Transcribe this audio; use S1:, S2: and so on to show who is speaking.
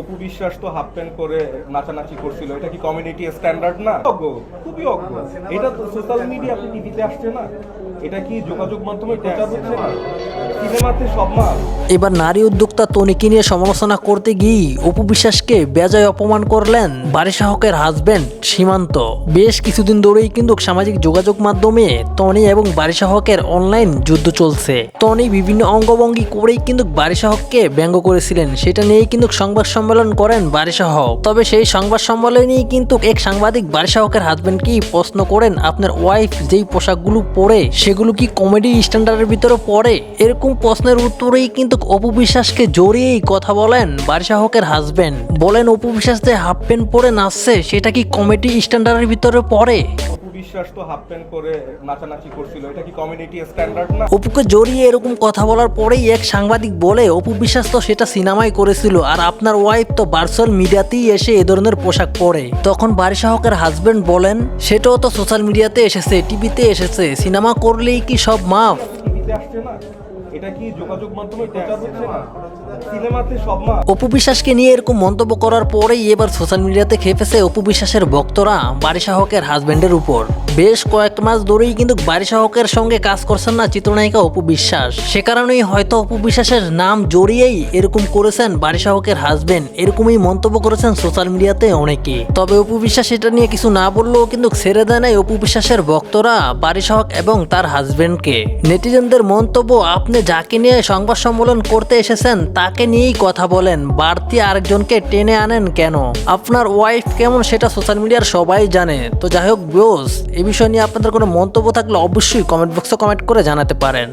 S1: অপু বিশ্বাস তো half pant করে নাচানাচি করছিল। এটা কি কমিউনিটি স্ট্যান্ডার্ড না? অজ্ঞ, খুবই অজ্ঞ। এটা তো সোশ্যাল মিডিয়া আপনি টিভিতে আসছে না। এটা কি যোগাযোগ মাধ্যমে প্রচার হচ্ছে? না
S2: এবার নারী উদ্যোক্তা তনিকে নিয়ে সমালোচনা করতে গিয়ে অপু বিশ্বাসকে বেজায় অপমান করলেন বাড়ি শাহকের হাজবেন্ড সীমান্ত। বেশ কিছুদিন ধরেই কিন্তু সামাজিক যোগাযোগ মাধ্যমে তনি এবং বাড়ি শাহকের অনলাইন যুদ্ধ চলছে। তনি বিভিন্ন অঙ্গভঙ্গি করেই কিন্তু বাড়ি শাহককে ব্যঙ্গ করেছিলেন। সেটা নিয়েই কিন্তু সংবাদ সম্মেলন করেন বাড়ি শাহক তবে সেই সংবাদ সম্মেলনেই কিন্তু এক সাংবাদিক বাড়ি শাহকের হাজবেন্ডকেই প্রশ্ন করেন, আপনার ওয়াইফ যেই পোশাকগুলো পরে, সেগুলো কি কমেডি স্ট্যান্ডার্ডের ভিতরে পড়ে? এরকম প্রশ্নের উত্তরেই কিন্তু অপু বিশ্বাসকে জড়িয়েই কথা বলেন বারিশাহকের হাজবেন্ড বলেন অপু বিশ্বাস যে হাফ প্যান্ট পরে নাচছে সেটা কি কমেডি স্ট্যান্ডার্ডের ভিতরে পড়ে?
S1: বিশ্বাস তো হাফ প্যান্ট করে নাচানাচি করছিল এটা কি কমিউনিটি স্ট্যান্ডার্ড না?
S2: অপুকে জড়িয়ে এরকম কথা বলার পরেই এক সাংবাদিক বলে অপু বিশ্বাস তো সেটা সিনেমায় করেছিল আর আপনার ওয়াইফ তো ভার্চুয়াল মিডিয়াতেই এসে এ ধরনের পোশাক পরে। তখন বারিশাহকের হাজবেন্ড বলেন সেটাও তো সোশ্যাল মিডিয়াতে এসেছে টিভিতে এসেছে সিনেমা করলেই কি সব মাফ? অপু বিশ্বাসকে নিয়ে এরকম মন্তব্য করার পরেই এবার সোশ্যাল মিডিয়াতে খেপেছে অপু বিশ্বাসের ভক্তরা বাড়ি শাহকের হাজবেন্ডের উপর। বেশ কয়েক মাস ধরেই কিন্তু বাড়ি শাহকের সঙ্গে কাজ করছেন না চিত্রনায়িকা অপু বিশ্বাস। সে কারণেই হয়তো অপু বিশ্বাসের নাম জড়িয়েই এরকম করেছেন বাড়ি শাহকের হাজবেন্ড এরকমই মন্তব্য করেছেন সোশ্যাল মিডিয়াতে অনেকে। তবে অপু বিশ্বাস এটা নিয়ে কিছু না বললেও কিন্তু ছেড়ে দেয় নাই অপু বিশ্বাসের ভক্তরা শাহক এবং তার হাজবেন্ডকে নেটিজেনদের মন্তব্য, আপনি যাকে নিয়ে সংবাদ সম্মেলন করতে এসেছেন, তাকে নিয়েই কথা বলেন। বাড়তি আরেকজনকে টেনে আনেন কেন? আপনার ওয়াইফ কেমন সেটা সোশ্যাল মিডিয়ার সবাই জানে। তো যাই হোক বিওস এ বিষয় নিয়ে আপনাদের কোনো মন্তব্য থাকলে অবশ্যই কমেন্ট বক্সে কমেন্ট করে জানাতে পারেন।